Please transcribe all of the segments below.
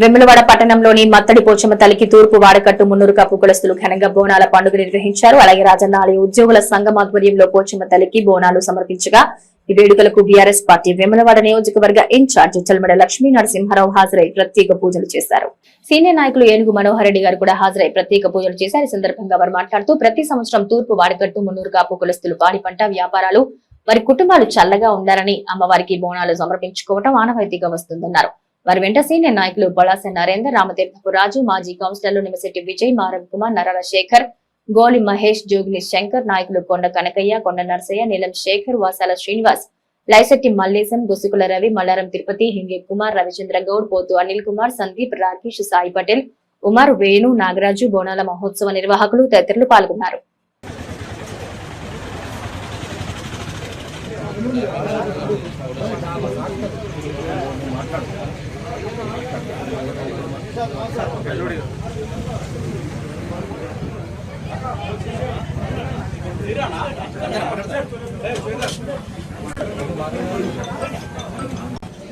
వెములవాడ పట్టణంలోని మత్తడి పోచమ్మ తల్లికి తూర్పు వాడకట్టు మున్నూరు కప్పు కులస్తులు ఘనంగా బోనాల పండుగ నిర్వహించారు. అలాగే రాజన్న ఆలయ ఉద్యోగుల సంఘం ఆధ్వర్యంలో పోచమ్మ తల్లికి బోనాలు సమర్పించగా ఈ వేడుకలకు బీఆర్ఎస్ పార్టీ వేములవాడ నియోజకవర్గ ఇన్ఛార్జ్ చల్మడ లక్ష్మీ నరసింహారావు హాజరై ప్రత్యేక పూజలు చేశారు. సీనియర్ నాయకులు ఏనుగు మనోహర్ రెడ్డి గారు కూడా హాజరై ప్రత్యేక పూజలు చేశారు. ఈ సందర్భంగా వారు మాట్లాడుతూ ప్రతి సంవత్సరం తూర్పు వాడకట్టు మున్నూరు కాపు కులస్తులు పాడి పంట వ్యాపారాలు వారి కుటుంబాలు చల్లగా ఉండాలని అమ్మవారికి బోనాలు సమర్పించుకోవటం ఆనవాయితీగా వస్తుందన్నారు. వారి వెంట సీనియర్ నాయకులు బొలాస నరేందర్ రామతీర్థపు రాజు మాజీ కౌన్సిలర్లు నిమశెట్టి విజయ్ మారం కుమార్ నరాల శేఖర్ గోలి మహేష్ జోగిని శంకర్ నాయకులు కొండ కనకయ్య కొండ నర్సయ్య నీలం శేఖర్ వాసాల శ్రీనివాస్ లైసెట్టి మల్లేశం గుసుకుల రవి మల్లారం తిరుపతి హింగే కుమార్ రవిచంద్ర గౌడ్ పోతు అనిల్ కుమార్ సందీప్ రాకేష్ సాయి పటేల్ ఉమార్ వేణు నాగరాజు బోనాల మహోత్సవ నిర్వాహకులు తదితరులు పాల్గొన్నారు.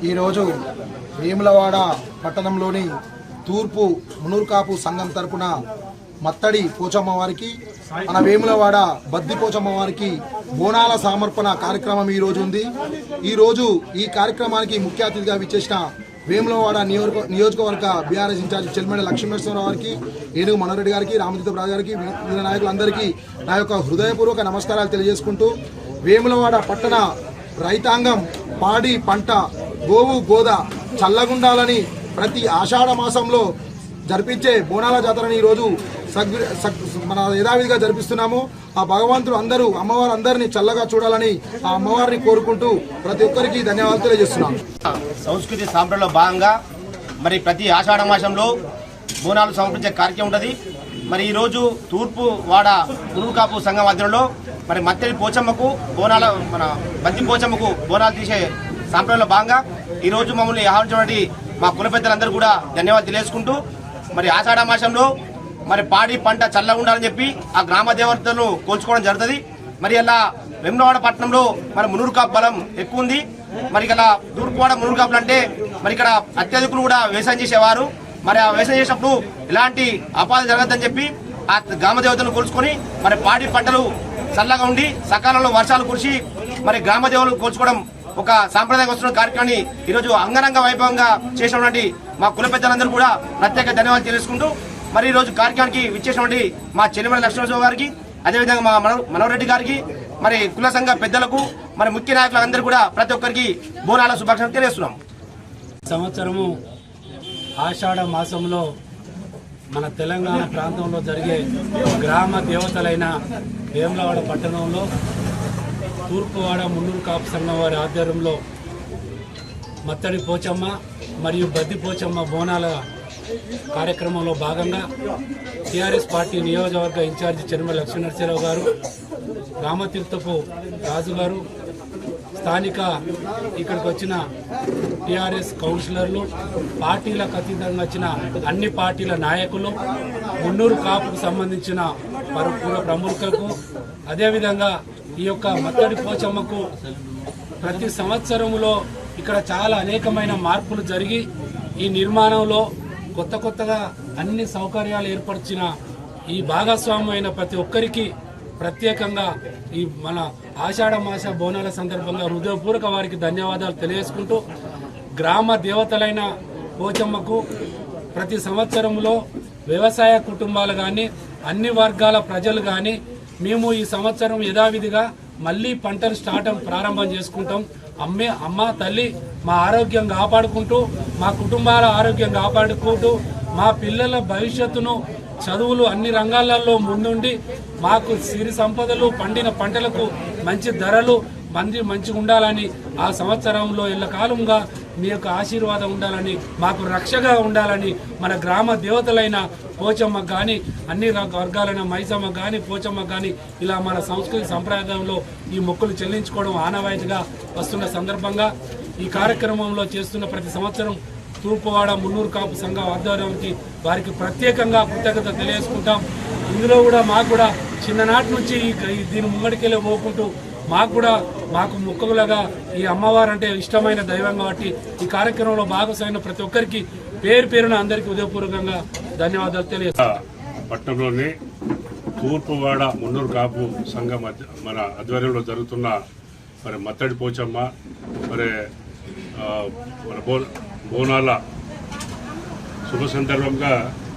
ఈరోజు వేములవాడ పట్టణంలోని తూర్పు మునూర్కాపు సంఘం తరపున మత్తడి పోచమ్మ వారికి మన వేములవాడ బద్ది పోచమ్మ వారికి బోనాల సమర్పణ కార్యక్రమం ఈ రోజు ఉంది. ఈ రోజు ఈ కార్యక్రమానికి ముఖ్య అతిథిగా విచ్చేసిన వేములవాడ నియోజక నియోజకవర్గ బీఆర్ఎస్ ఇన్ఛార్జ్ చెల్మడి లక్ష్మీనరసింహరావు గారికి ఏనుగు మనోరెడ్డి గారికి రామతీర్థ రాజు గారికి వివిధ నాయకులందరికీ నా యొక్క హృదయపూర్వక నమస్కారాలు తెలియజేసుకుంటూ వేములవాడ పట్టణ రైతాంగం పాడి పంట గోవు గోద చల్లగుండాలని ప్రతి ఆషాఢ మాసంలో జరిపించే బోనాల జాతరని ఈరోజు మన యథావిధిగా జరిపిస్తున్నాము. ఆ భగవంతుడు అందరూ అమ్మవారు అందరినీ చల్లగా చూడాలని ఆ అమ్మవారిని కోరుకుంటూ ప్రతి ఒక్కరికి ధన్యవాదాలు తెలియజేస్తున్నాం. సంస్కృతి సాంప్రదాయంలో భాగంగా మరి ప్రతి ఆషాఢ మాసంలో బోనాలు సమర్పించే కార్యక్రమం ఉంటుంది. మరి ఈరోజు తూర్పు వాడ గురువుకాపు సంఘం ఆధ్వర్యంలో మరి మత్తడి పోచమ్మకు బోనాల మన బంతి పోచమ్మకు బోనాలు తీసే సాంప్రదాయంలో భాగంగా ఈరోజు మమ్మల్ని ఆహ్వానించినటువంటి మా కుల పెద్దలందరూ కూడా ధన్యవాదాలు తెలియజేసుకుంటూ మరి ఆషాఢ మాసంలో మరి పాడి పంట చల్లగా ఉండాలని చెప్పి ఆ గ్రామ దేవతలను కోల్చుకోవడం జరుగుతుంది. మరి అలా వెమ్లవాడ పట్టణంలో మరి మునూరు బలం ఎక్కువ ఉంది. మరి ఇక్కడ తూర్పువాడ మునురుకాపులు అంటే మరి ఇక్కడ అత్యధికులు కూడా వ్యవసాయం చేసేవారు. మరి ఆ వ్యవసాయం చేసినప్పుడు ఎలాంటి అపాధ జరగద్దని చెప్పి ఆ గ్రామ దేవతలను కోల్చుకొని మరి పాడి పంటలు చల్లగా ఉండి సకాలంలో వర్షాలు కురిసి మరి గ్రామ దేవతలు కోల్చుకోవడం ఒక సాంప్రదాయ వస్తున్న కార్యక్రమాన్ని ఈరోజు అంగరంగ వైభవంగా చేసినటువంటి మా కుల పెద్దలందరూ కూడా ప్రత్యేక ధన్యవాదాలు తెలుసుకుంటూ మరి ఈ రోజు కార్యక్రమానికి విచ్చేసినటువంటి మా చెల్లిమణి లక్ష్మణరావు గారికి అదేవిధంగా మా మనో మనోరెడ్డి గారికి మరి కుల సంఘ పెద్దలకు మరి ముఖ్య నాయకులందరూ కూడా ప్రతి ఒక్కరికి బోనాల శుభాకాంక్షలు తెలియజేస్తున్నాం. సంవత్సరము ఆషాఢ మాసంలో మన తెలంగాణ ప్రాంతంలో జరిగే గ్రామ దేవతలైన వేములవాడ పట్టణంలో తూర్పువాడ మున్నూరు కాపు సంఘం వారి ఆధ్వర్యంలో మత్తడి పోచమ్మ మరియు బద్ది పోచమ్మ బోనాల కార్యక్రమంలో భాగంగా టీఆర్ఎస్ పార్టీ నియోజకవర్గ ఇన్ఛార్జి చెరుమ లక్ష్మీనరసింహరావు గారు రామతీర్థపు రాజు గారు స్థానిక ఇక్కడికి వచ్చిన టీఆర్ఎస్ కౌన్సిలర్లు పార్టీలకు అతీతంగా వచ్చిన అన్ని పార్టీల నాయకులు మున్నూరు కాపుకు సంబంధించిన పరు పుర ప్రముఖులకు అదేవిధంగా ఈ యొక్క మత్తడి పోచమ్మకు ప్రతి సంవత్సరములో ఇక్కడ చాలా అనేకమైన మార్పులు జరిగి ఈ నిర్మాణంలో కొత్త కొత్తగా అన్ని సౌకర్యాలు ఏర్పరిచిన ఈ భాగస్వామ్యమైన ప్రతి ఒక్కరికి ప్రత్యేకంగా ఈ మన ఆషాఢ మాస బోనాల సందర్భంగా హృదయపూర్వక వారికి ధన్యవాదాలు తెలియజేసుకుంటూ గ్రామ దేవతలైన పోచమ్మకు ప్రతి సంవత్సరంలో వ్యవసాయ కుటుంబాలు కానీ అన్ని వర్గాల ప్రజలు కానీ మేము ఈ సంవత్సరం యథావిధిగా మళ్ళీ పంటలు స్టార్ట్ ప్రారంభం చేసుకుంటాం. అమ్మే అమ్మ తల్లి మా ఆరోగ్యం కాపాడుకుంటూ మా కుటుంబాల ఆరోగ్యం కాపాడుకుంటూ మా పిల్లల భవిష్యత్తును చదువులు అన్ని రంగాలలో ముందుండి మాకు సిరి సంపదలు పండిన పంటలకు మంచి ధరలు మంది మంచిగా ఉండాలని ఆ సంవత్సరంలో ఎల్లకాలంగా మీ యొక్క ఆశీర్వాదం ఉండాలని మాకు రక్షగా ఉండాలని మన గ్రామ దేవతలైన పోచమ్మ కానీ అన్ని వర్గాలైన మైసమ్మ కానీ పోచమ్మ కానీ ఇలా మన సంస్కృతి సంప్రదాయంలో ఈ మొక్కులు చెల్లించుకోవడం ఆనవాయితీగా వస్తున్న సందర్భంగా ఈ కార్యక్రమంలో చేస్తున్న ప్రతి సంవత్సరం తూర్పువాడ మున్నూరు కాపు సంఘం ఆధ్వర్యానికి వారికి ప్రత్యేకంగా కృతజ్ఞత తెలియజేసుకుంటాం. ఇందులో కూడా మాకు కూడా చిన్ననాటి నుంచి ఈ దీని ముంగడికెళ్ళి పోకుంటూ మాకు కూడా మాకు ముక్కలుగా ఈ అమ్మవారు అంటే ఇష్టమైన దైవం కాబట్టి ఈ కార్యక్రమంలో భాగస్వామైన ప్రతి ఒక్కరికి పేరు పేరున అందరికీ ఉదయపూర్వకంగా ధన్యవాదాలు తెలియజేస్తాను పట్టణంలోని తూర్పువాడ మున్నూరు కాపు సంఘం మన ఆధ్వర్యంలో జరుగుతున్న మరి మత్తడి పోచమ్మ మరి మన బో బోనాల శుభ సందర్భంగా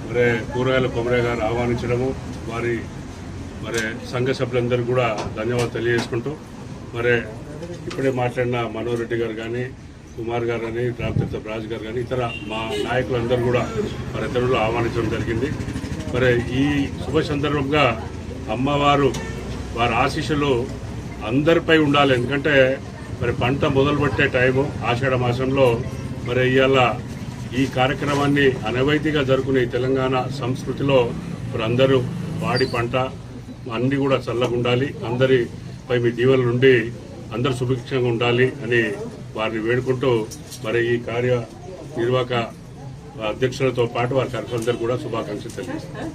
మరి కూరగాయల కొమరయ్య గారు ఆహ్వానించడము వారి మరి సంఘ సభ్యులందరూ కూడా ధన్యవాదాలు తెలియజేసుకుంటూ మరి ఇప్పుడే మాట్లాడిన మనోహర్ రెడ్డి గారు కానీ కుమార్ గారు కానీ రామతీర్థ రాజు గారు కానీ ఇతర మా నాయకులందరూ కూడా మరి ఇతరులు ఆహ్వానించడం జరిగింది. మరి ఈ శుభ సందర్భంగా అమ్మవారు వారి ఆశీస్సులు అందరిపై ఉండాలి. ఎందుకంటే మరి పంట మొదలుపెట్టే టైము ఆషాఢ మాసంలో మరి ఇవాళ ఈ కార్యక్రమాన్ని అనవైతిగా జరుపుకునే తెలంగాణ సంస్కృతిలో మరి అందరూ పాడి పంట అన్ని కూడా చల్లగా ఉండాలి అందరిపై మీ దీవెల నుండి అందరూ సుభిక్షంగా ఉండాలి అని వారిని వేడుకుంటూ మరి ఈ కార్య నిర్వాహక అధ్యక్షులతో పాటు వారి కార్యక్రమాలందరూ కూడా శుభాకాంక్షలు తెలియజేస్తారు